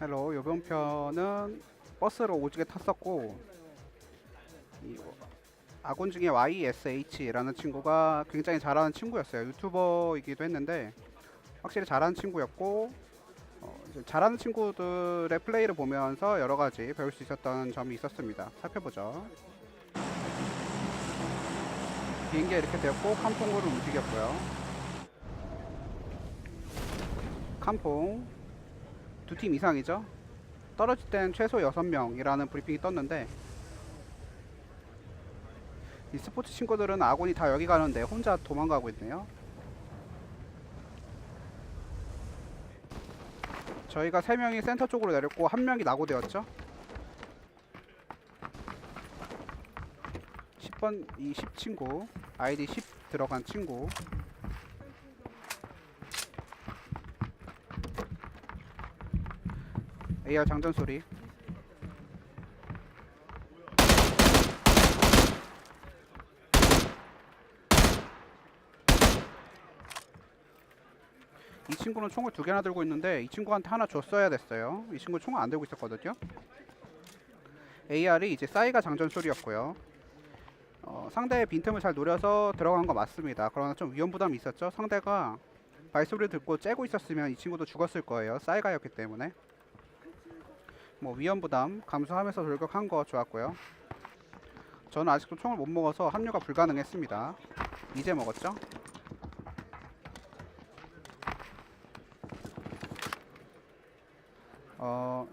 헬로 요번 편은 버스를 오지게 탔었고 이 아군 중에 YSH라는 친구가 굉장히 잘하는 친구였어요. 유튜버이기도 했는데 확실히 잘하는 친구였고 어, 잘하는 친구들의 플레이를 보면서 여러 가지 배울 수 있었던 점이 있었습니다. 살펴보죠. 비행기가 이렇게 되었고 칸퐁으로 움직였고요. 칸퐁 두 팀 이상이죠. 떨어질 땐 최소 6명이라는 브리핑이 떴는데 이 스포츠 친구들은 아군이 다 여기 가는데 혼자 도망가고 있네요. 저희가 3명이 센터 쪽으로 내렸고 한 명이 낙오되었죠. 10번 이 10 친구 아이디 10 들어간 친구 AR 장전 소리. 이 친구는 총을 두 개나 들고 있는데 이 친구한테 하나 줬어야 됐어요. 이 친구 총을 안 들고 있었거든요. AR이 이제 싸이가 장전 소리였고요. 어, 상대의 빈틈을 잘 노려서 들어간 거 맞습니다. 그러나 좀 위험 부담이 있었죠. 상대가 발소리를 듣고 째고 있었으면 이 친구도 죽었을 거예요. 싸이가였기 때문에. 뭐 위험 부담 감수하면서 돌격한 거 좋았고요. 저는 아직도 총을 못 먹어서 합류가 불가능했습니다. 이제 먹었죠? 어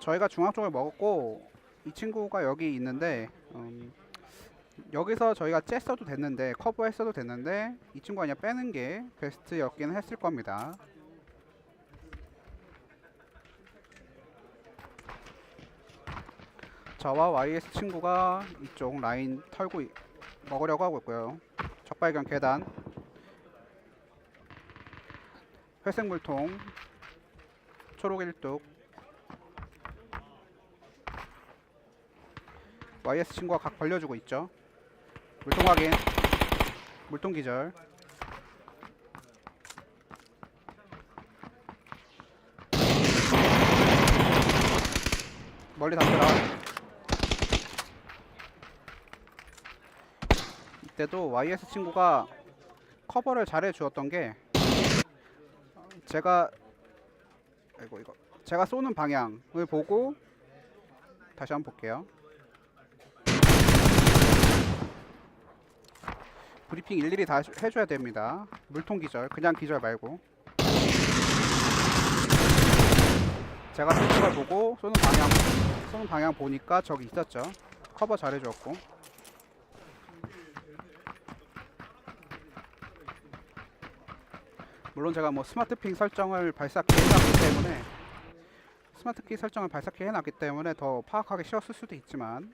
저희가 중앙 쪽을 먹었고 이 친구가 여기 있는데 음, 여기서 저희가 쬐어도 됐는데 커버했어도 됐는데 이 친구가 그냥 빼는 게 베스트였긴 했을 겁니다. 저와 YS 친구가 이쪽 라인 털고 이- 먹으려고 하고 있고요. 적발견 계단, 회색 물통, 초록 일뚝. YS 친구가 각 벌려주고 있죠. 물통 확인. 물통 기절. 멀리 닿더라. 때도 YS 친구가 커버를 잘해 주었던 게 제가 아이고 이거 제가 쏘는 방향을 보고 다시 한번 볼게요. 브리핑 일일이 다 해줘- 해줘야 됩니다. 물통 기절, 그냥 기절 말고. 제가 걸 보고 쏘는 방향, 쏘는 방향 보니까 저기 있었죠. 커버 잘해줬고. 물론 제가 뭐 스마트핑 설정을 발사키 해놨기 때문에 스마트키 설정을 발사키 해놨기 때문에 더 파악하기 쉬웠을 수도 있지만.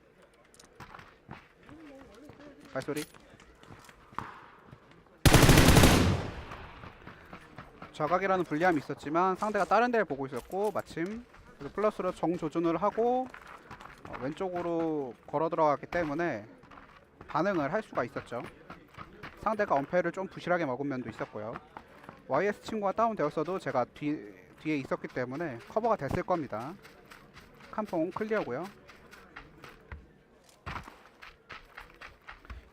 발소리. 저각이라는 불리함이 있었지만 상대가 다른 데를 보고 있었고 마침 플러스로 정조준을 하고 어, 왼쪽으로 걸어 들어갔기 때문에 반응을 할 수가 있었죠. 상대가 엄폐를 좀 부실하게 먹은 면도 있었고요 YS 친구가 다운되었어도 제가 뒤, 뒤에 있었기 때문에 커버가 됐을 겁니다. 칸퐁 클리어고요.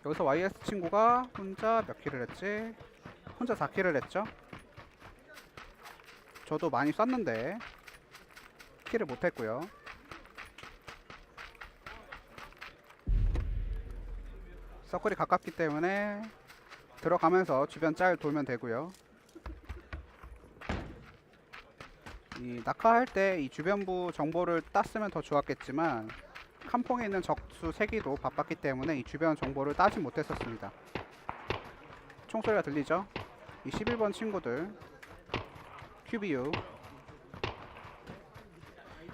여기서 YS 친구가 혼자 몇 킬을 했지? 혼자 4킬을 했죠? 저도 많이 쐈는데 킬을 못했고요. 서클이 가깝기 때문에 들어가면서 주변 짤 돌면 되고요. 이 낙하할 때 이 주변부 정보를 땄으면 더 좋았겠지만 칸퐁에 있는 적수 세기도 바빴기 때문에 이 주변 정보를 따지 못했었습니다. 총소리가 들리죠? 이 11번 친구들 QBU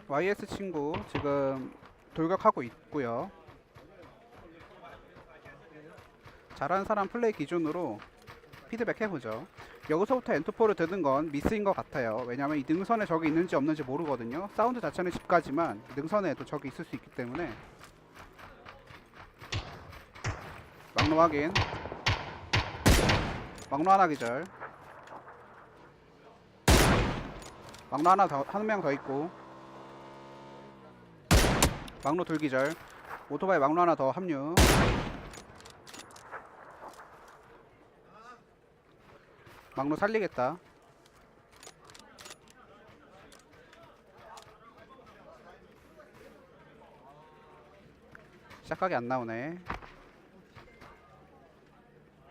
YS 친구 지금 돌격하고 있고요. 잘하는 사람 플레이 기준으로 피드백 해보죠. 여기서부터 엔트포를 드는 건 미스인 것 같아요. 왜냐면 이 능선에 적이 있는지 없는지 모르거든요. 사운드 자체는 집까지만 능선에도 적이 있을 수 있기 때문에. 막로 확인. 막로 하나 기절. 막로 하나 더한 명 더 있고. 막로 돌기절. 오토바이 막로 하나 더 합류 막로 살리겠다. 시작하기 안 나오네.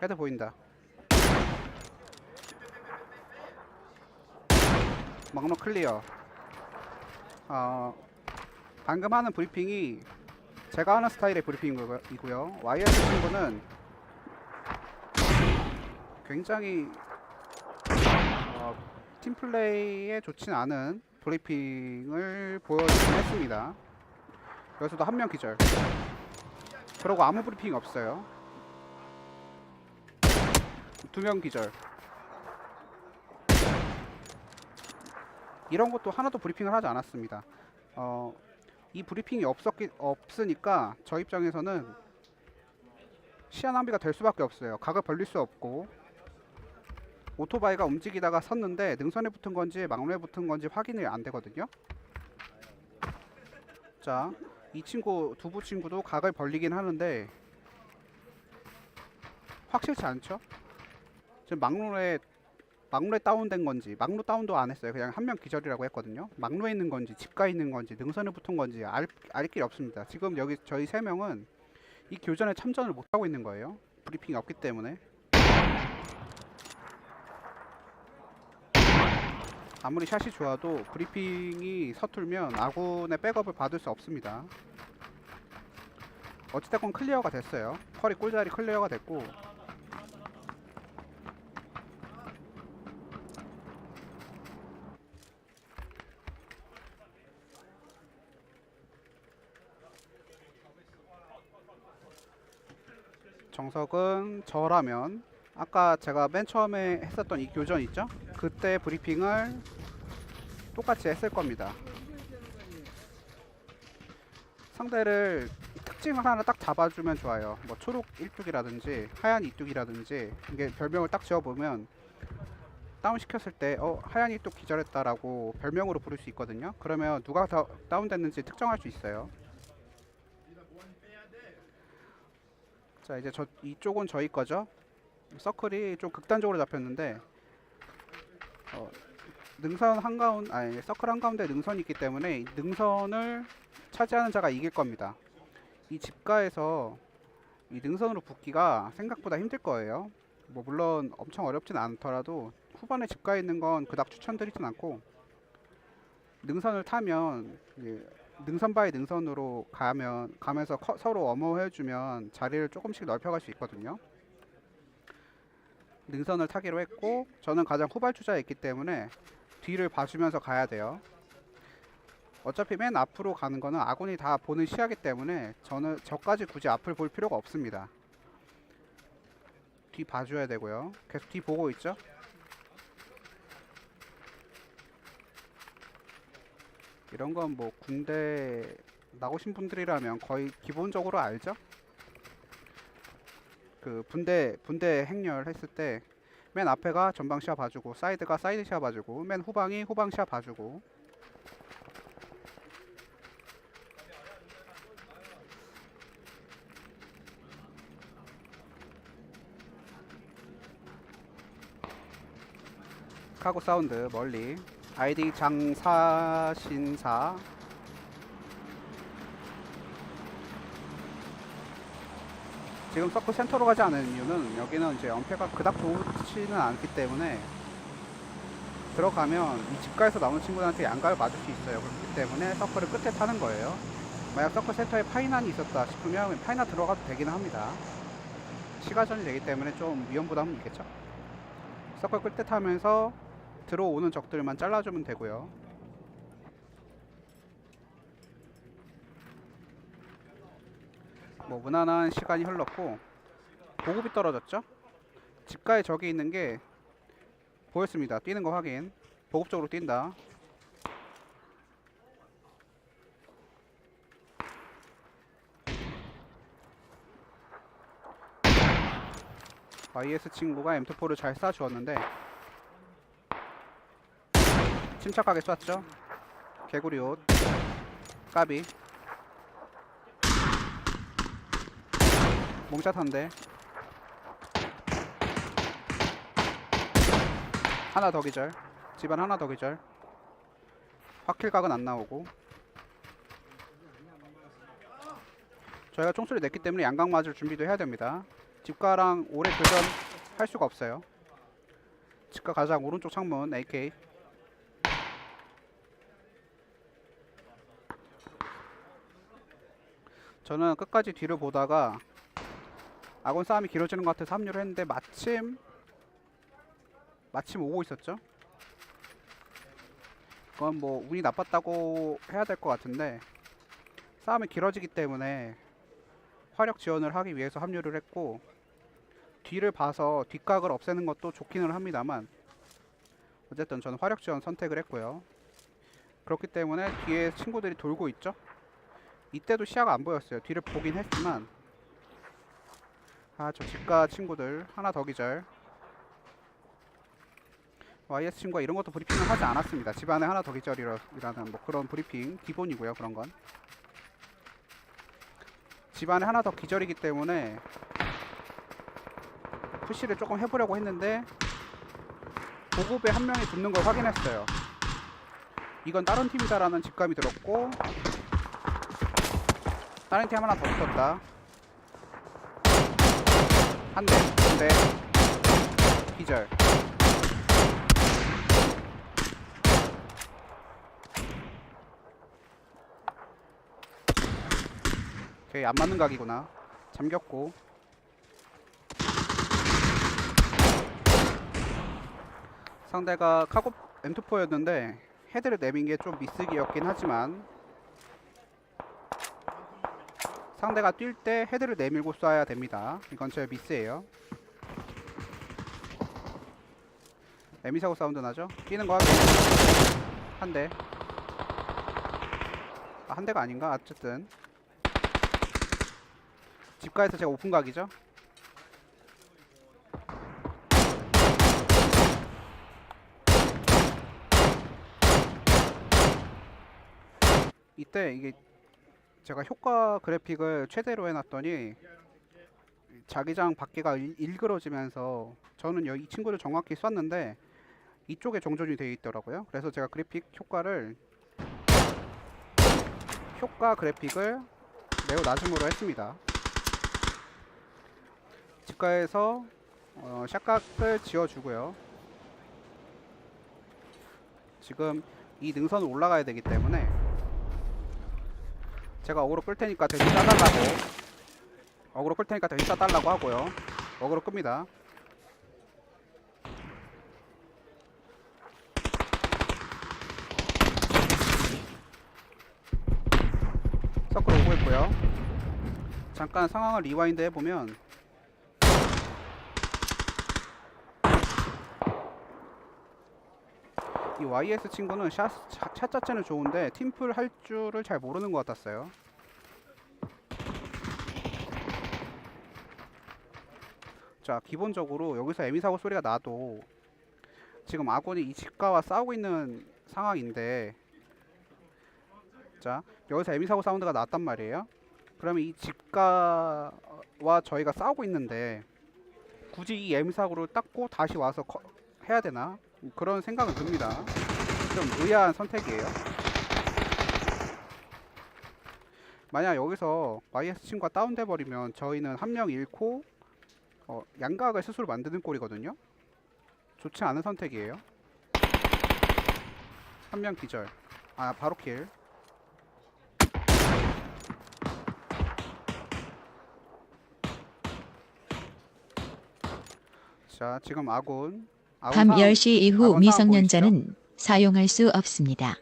헤드 보인다. 막로 클리어. 어, 방금 하는 브리핑이 제가 하는 스타일의 브리핑이고요. YS 친구는 굉장히 어, 팀플레이에 좋진 않은 브리핑을 보여주긴 했습니다. 여기서도 한 명 기절. 그러고 아무 브리핑이 없어요. 두 명 기절. 이런 것도 하나도 브리핑을 하지 않았습니다. 어, 이 브리핑이 없었기 없으니까 저 입장에서는 시야 낭비가 될 수밖에 없어요. 각을 벌릴 수 없고 오토바이가 움직이다가 섰는데 능선에 붙은 건지 막루에 붙은 건지 확인이 안 되거든요. 자, 이 친구 두부 친구도 각을 벌리긴 하는데 확실치 않죠? 지금 막루에 막루에 다운된 건지 막루 다운도 안 했어요. 그냥 한 명 기절이라고 했거든요. 막루에 있는 건지 집가에 있는 건지 능선에 붙은 건지 알, 알 길이 없습니다. 지금 여기 저희 세 명은 이 교전에 참전을 못 하고 있는 거예요. 브리핑이 없기 때문에. 아무리 샷이 좋아도 브리핑이 서툴면 아군의 백업을 받을 수 없습니다. 어찌됐건 클리어가 됐어요. 펄이 꿀자리 클리어가 됐고 정석은 저라면 아까 제가 맨 처음에 했었던 이 교전 있죠? 그때 브리핑을 똑같이 했을 겁니다. 상대를 특징을 하나 딱 잡아주면 좋아요. 뭐 초록 일뚝이라든지 하얀 이뚝이라든지 이게 별명을 딱 지어보면 다운 시켰을 때 어, 하얀 이뚝 기절했다라고 별명으로 부를 수 있거든요. 그러면 누가 더 다운됐는지 특정할 수 있어요. 자 이제 저 이쪽은 저희 거죠. 서클이 좀 극단적으로 잡혔는데 어, 능선 한가운 아니 서클 한가운데 능선이 있기 때문에 이 능선을 차지하는 자가 이길 겁니다. 이 집가에서 이 능선으로 붙기가 생각보다 힘들 거예요. 뭐 물론 엄청 어렵진 않더라도 후반에 집가에 있는 건 그닥 추천드리진 않고 능선을 타면 능선 바이 능선으로 가면 가면서 커- 서로 어머해주면 자리를 조금씩 넓혀갈 수 있거든요. 능선을 타기로 했고 저는 가장 후발주자에 있기 때문에 뒤를 봐주면서 가야 돼요. 어차피 맨 앞으로 가는 거는 아군이 다 보는 시야기 때문에 저는 저까지 굳이 앞을 볼 필요가 없습니다. 뒤 봐줘야 되고요. 계속 뒤 보고 있죠. 이런 건 뭐 군대 나오신 분들이라면 거의 기본적으로 알죠? 그 분대 분대 행렬했을 때 맨 앞에가 전방 시야 봐주고 사이드가 사이드 시야 봐주고 맨 후방이 후방 시야 봐주고. 카고 사운드 멀리. 아이디 장사신사 지금 서클 센터로 가지 않은 이유는 여기는 이제 엄폐가 그닥 좋지는 않기 때문에 들어가면 이 집가에서 나오는 친구들한테 양가를 맞을 수 있어요. 그렇기 때문에 서클을 끝에 타는 거예요. 만약 서클 센터에 파이난이 있었다 싶으면 파이나 들어가도 되긴 합니다. 시가전이 되기 때문에 좀 위험 부담은 있겠죠. 서클 끝에 타면서 들어오는 적들만 잘라주면 되고요. 뭐 무난한 시간이 흘렀고 보급이 떨어졌죠? 집가에 적이 있는 게 보였습니다. 뛰는 거 확인. 보급 쪽으로 뛴다. YS 친구가 M24를 잘 쏴주었는데 침착하게 쐈죠. 개구리 옷. 까비. 몽샷 한 대. 하나 더 기절. 집안 하나 더 기절. 확킬 각은 안 나오고. 저희가 총소리 냈기 때문에 양각 맞을 준비도 해야 됩니다. 집가랑 오래 교전 할 수가 없어요. 집가 가장 오른쪽 창문 AK. 저는 끝까지 뒤를 보다가 아군 싸움이 길어지는 것 같아서 합류를 했는데 마침 마침 오고 있었죠. 그건 뭐 운이 나빴다고 해야 될 것 같은데 싸움이 길어지기 때문에 화력 지원을 하기 위해서 합류를 했고 뒤를 봐서 뒷각을 없애는 것도 좋기는 합니다만 어쨌든 저는 화력 지원 선택을 했고요. 그렇기 때문에 뒤에 친구들이 돌고 있죠. 이때도 시야가 안 보였어요. 뒤를 보긴 했지만 아 저 집가 친구들 하나 더 기절 YS 친구가 이런 것도 브리핑을 하지 않았습니다. 집안에 하나 더 기절이라는 뭐 그런 브리핑 기본이고요. 그런 건 집안에 하나 더 기절이기 때문에 푸시를 조금 해보려고 했는데 보급에 한 명이 붙는 걸 확인했어요. 이건 다른 팀이다라는 직감이 들었고 다른 팀 하나 더 붙었다. 한 대, 한 대, 기절. 오케이 안 맞는 각이구나. 잠겼고. 상대가 카고 M24였는데 헤드를 내민 게 좀 미스기였긴 하지만 상대가 뛸 때 헤드를 내밀고 쏴야 됩니다. 이건 제 미스예요. 에미사고 사운드 나죠? 뛰는 거. 한 대. 아, 한 대가 아닌가? 어쨌든. 집가에서 제가 오픈 각이죠? 이때 이게 제가 효과 그래픽을 최대로 해놨더니 자기장 밖에가 일- 일그러지면서 저는 이 친구를 정확히 쐈는데 이쪽에 정전이 되어 있더라고요. 그래서 제가 그래픽 효과를 효과 그래픽을 매우 낮음으로 했습니다. 집가에서 어, 샷각을 지어주고요. 지금 이 능선을 올라가야 되기 때문에 제가 어그로 끌 테니까 대신 싸달라고 어그로 끌 테니까 대신 싸달라고 하고요. 어그로 끕니다. 서클 오고 있고요. 잠깐 상황을 리와인드 해보면 이 YS 친구는 샷, 차, 샷 자체는 좋은데 팀플 할 줄을 잘 모르는 것 같았어요. 자, 기본적으로 여기서 에미 사고 소리가 나도 지금 아군이 이 집가와 싸우고 있는 상황인데 자, 여기서 에미 사고 사운드가 났단 말이에요. 그러면 이 집가와 저희가 싸우고 있는데 굳이 이 에미 사고를 닦고 다시 와서 커- 해야 되나? 그런 생각은 듭니다. 좀 의아한 선택이에요. 만약 여기서 YS 친구가 다운돼 버리면 저희는 한 명 잃고 어, 양각을 스스로 만드는 꼴이거든요. 좋지 않은 선택이에요. 한 명 기절. 아 바로 킬. 자 지금 아군 밤 상황- 10시 이후 미성년자는 사용할 수 없습니다.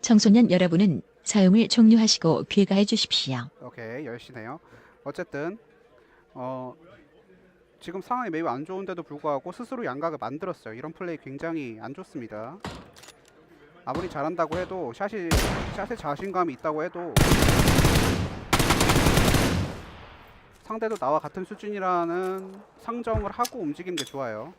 청소년 여러분은 사용을 종료하시고 귀가해 주십시오. 오케이 열시네요. 어쨌든 어 지금 상황이 매우 안 좋은데도 불구하고 스스로 양각을 만들었어요. 이런 플레이 굉장히 안 좋습니다. 아무리 잘한다고 해도 샷이 샷에 자신감이 있다고 해도 상대도 나와 같은 수준이라는 상정을 하고 움직이는 게 좋아요.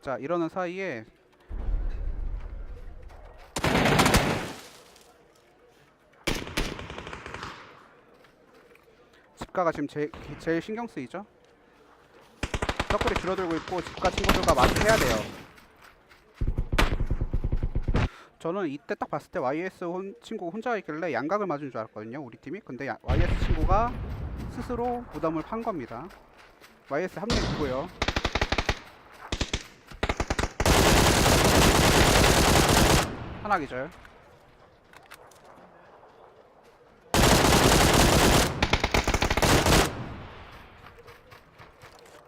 자 이러는 사이에 집가가 지금 제, 제일 신경 쓰이죠? 서클이 줄어들고 있고 집가 친구들과 맞해야 돼요. 저는 이때 딱 봤을 때 YS 혼, 친구 혼자 있길래 양각을 맞은 줄 알았거든요 우리 팀이. 근데 야- YS 친구가 스스로 부담을 판 겁니다. YS 있고요 하나 기절.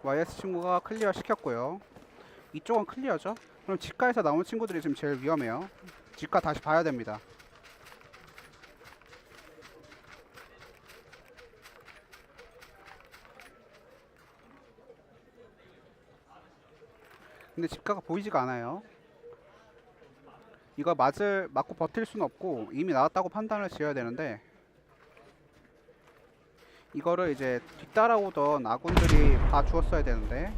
YS 친구가 클리어 시켰고요. 이쪽은 클리어죠? 그럼 집가에서 나온 친구들이 지금 제일 위험해요. 집가 다시 봐야 됩니다. 근데 집가가 보이지가 않아요 이거 맞을 맞고 버틸 수는 없고 이미 나왔다고 판단을 지어야 되는데 이거를 이제 뒤따라오던 아군들이 봐 주었어야 되는데.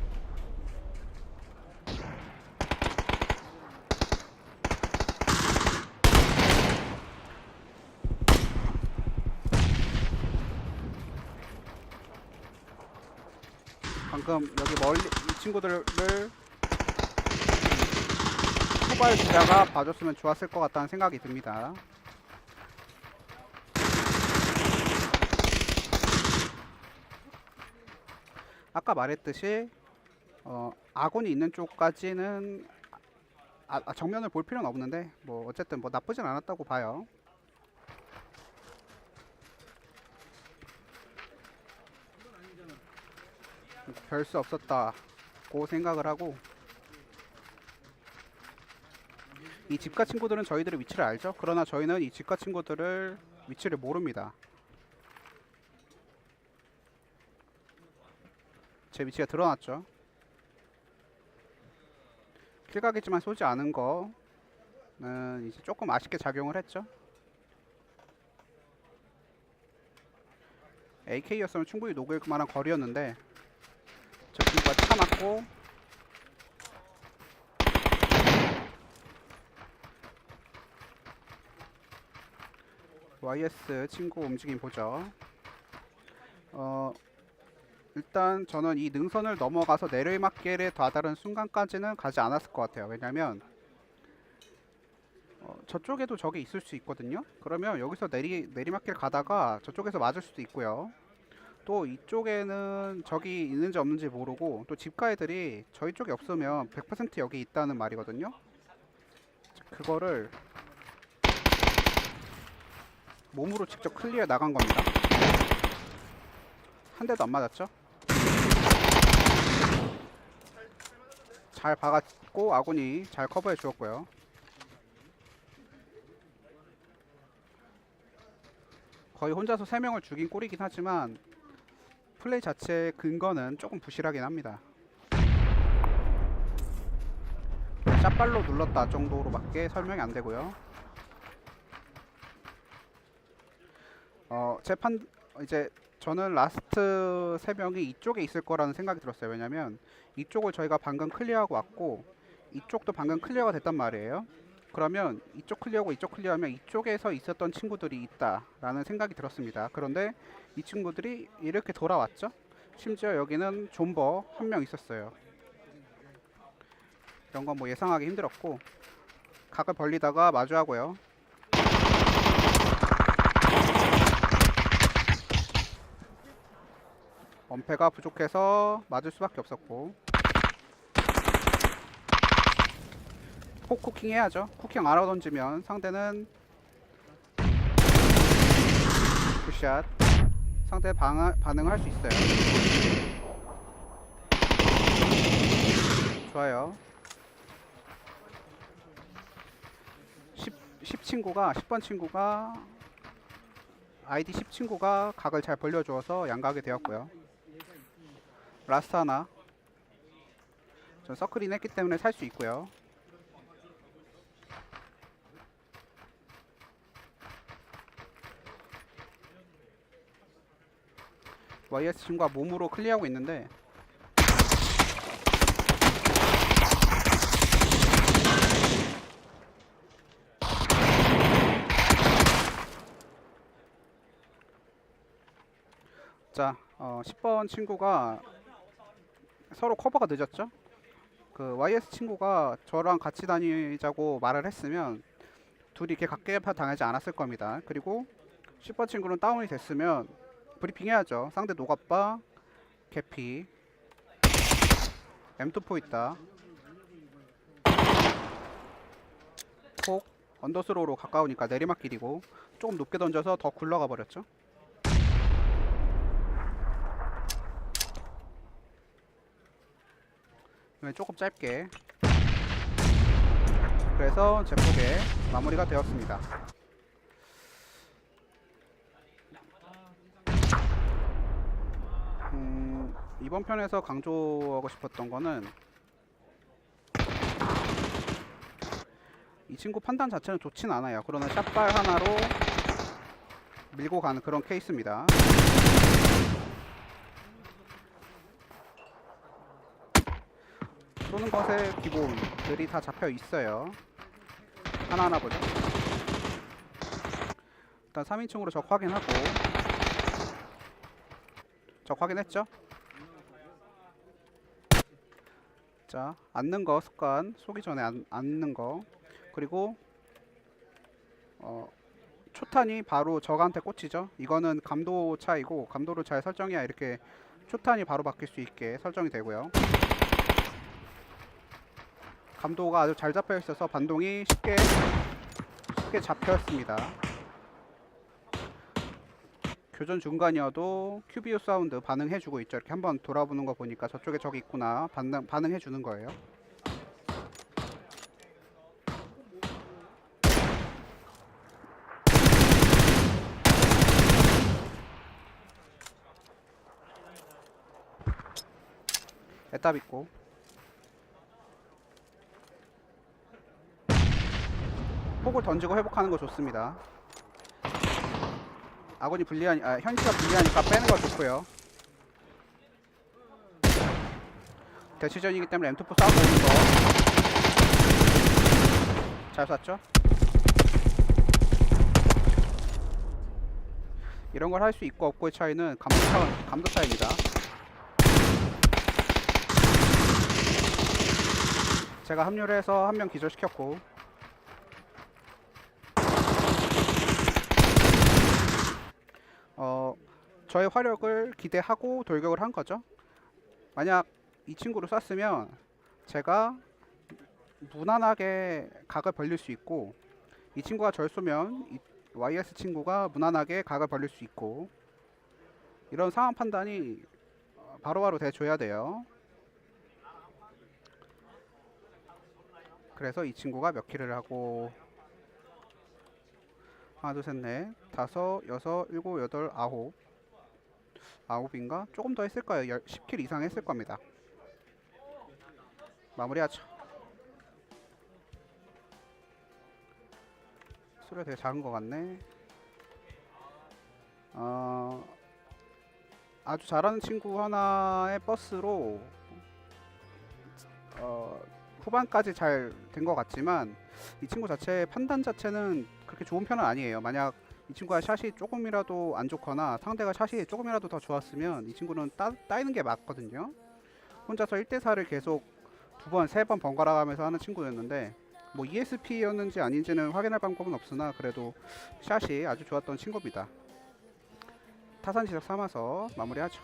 방금 여기 멀리 이 친구들을 후발 주자가 봐줬으면 좋았을 것 같다는 생각이 듭니다. 아까 말했듯이 어, 아군이 있는 쪽까지는 아, 아, 정면을 볼 필요는 없는데 뭐 어쨌든 뭐 나쁘진 않았다고 봐요. 별 수 없었다고 생각을 하고 이 집가 친구들은 저희들의 위치를 알죠. 그러나 저희는 이 집가 친구들을 위치를 모릅니다. 제 위치가 드러났죠. 킬각이지만 쏘지 않은 거는 이제 조금 아쉽게 작용을 했죠. AK였으면 충분히 녹을 만한 거리였는데 저 친구가 참았고 YS 친구 움직임 보죠. 어 일단 저는 이 능선을 넘어가서 내리막길에 다다른 순간까지는 가지 않았을 것 같아요. 왜냐면 어, 저쪽에도 적이 있을 수 있거든요. 그러면 여기서 내리 내리막길 가다가 저쪽에서 맞을 수도 있고요. 또 이쪽에는 적이 있는지 없는지 모르고 또 집가 애들이 저희 쪽에 없으면 100% 여기 있다는 말이거든요. 그거를 몸으로 직접 클리어 나간 겁니다. 한 대도 안 맞았죠? 잘 박았고 아군이 잘 커버해 주었고요. 거의 혼자서 3명을 죽인 꼴이긴 하지만 플레이 자체의 근거는 조금 부실하긴 합니다. 샷발로 눌렀다 정도로밖에 설명이 안 되고요. 어, 재판 이제 저는 라스트 세 명이 이쪽에 있을 거라는 생각이 들었어요. 왜냐면 이쪽을 저희가 방금 클리어하고 왔고 이쪽도 방금 클리어가 됐단 말이에요. 그러면 이쪽 클리어하고 이쪽 클리어하면 이쪽에서 있었던 친구들이 있다라는 생각이 들었습니다. 그런데 이 친구들이 이렇게 돌아왔죠. 심지어 여기는 존버 한 명 있었어요. 이런 건 뭐 예상하기 힘들었고 각을 벌리다가 마주하고요. 엄폐가 부족해서 맞을 수밖에 없었고. 폭 쿠킹 해야죠. 쿠킹 알아 던지면 상대는 굿샷. 상대 방, 반응을 할수 있어요. 좋아요. 10, 10 친구가 10번 친구가 아이디 10 친구가 각을 잘 벌려주어서 양각이 되었고요 라스 하나. 전 서클인 했기 때문에 살 수 있고요. YS 친구가 몸으로 클리어하고 있는데. 자, 어, 10번 친구가 서로 커버가 늦었죠? 그 YS 친구가 저랑 같이 다니자고 말을 했으면 둘이 이렇게 각계파 당하지 않았을 겁니다. 그리고 10번 친구는 다운이 됐으면 브리핑 해야죠. 상대 노갑바, 개피, M24 있다. 폭, 언더스로우로 가까우니까 내리막길이고 조금 높게 던져서 더 굴러가 버렸죠. 이번엔 조금 짧게 그래서 제 폭에 마무리가 되었습니다. 음, 이번 편에서 강조하고 싶었던 거는 이 친구 판단 자체는 좋진 않아요. 그러나 샷발 하나로 밀고 가는 그런 케이스입니다. 쏘는 것의 기본들이 다 잡혀 있어요. 하나하나 보죠. 일단 3인칭으로 적 확인하고 적 확인했죠? 자, 앉는 거 습관 쏘기 전에 앉, 앉는 거 그리고 어, 초탄이 바로 적한테 꽂히죠. 이거는 감도 차이고 감도를 잘 설정해야 이렇게 초탄이 바로 바뀔 수 있게 설정이 되고요. 감도가 아주 잘 잡혀 있어서 반동이 쉽게 쉽게 잡혔습니다. 교전 중간이어도 큐비오 사운드 반응해주고 있죠. 이렇게 한번 돌아보는 거 보니까 저쪽에 적이 있구나 반응 반응해주는 거예요. 애답 있고 폭을 던지고 회복하는 거 좋습니다. 아군이 불리하니 아 현시가 불리하니까 빼는 거 좋고요. 대치전이기 때문에 M24 싸우고 있는 거. 잘 쐈죠? 이런 걸 할 수 있고 없고의 차이는 감도 차 감도 차이입니다. 제가 합류를 해서 한 명 기절시켰고 어 저의 화력을 기대하고 돌격을 한 거죠. 만약 이 친구를 쐈으면 제가 무난하게 각을 벌릴 수 있고 이 친구가 절 쏘면 이 YS 친구가 무난하게 각을 벌릴 수 있고 이런 상황 판단이 어, 바로바로 돼줘야 돼요. 그래서 이 친구가 몇 킬을 하고 하나 둘 셋 넷 다섯 여섯 일곱 여덟 아홉 아홉인가 조금 더 했을 거예요. 열, 10킬 이상 했을 겁니다. 마무리하죠. 소리가 되게 작은 것 같네. 어, 아주 잘하는 친구 하나의 버스로 어, 후반까지 잘 된 것 같지만 이 친구 자체의 판단 자체는 그렇게 좋은 편은 아니에요. 만약 이 친구가 샷이 조금이라도 안 좋거나 상대가 샷이 조금이라도 더 좋았으면 이 친구는 따, 따이는 게 맞거든요. 혼자서 1대4를 계속 두 번, 세 번 번갈아 가면서 하는 친구였는데 뭐 ESP였는지 아닌지는 확인할 방법은 없으나 그래도 샷이 아주 좋았던 친구입니다. 타산 지적 삼아서 마무리하죠.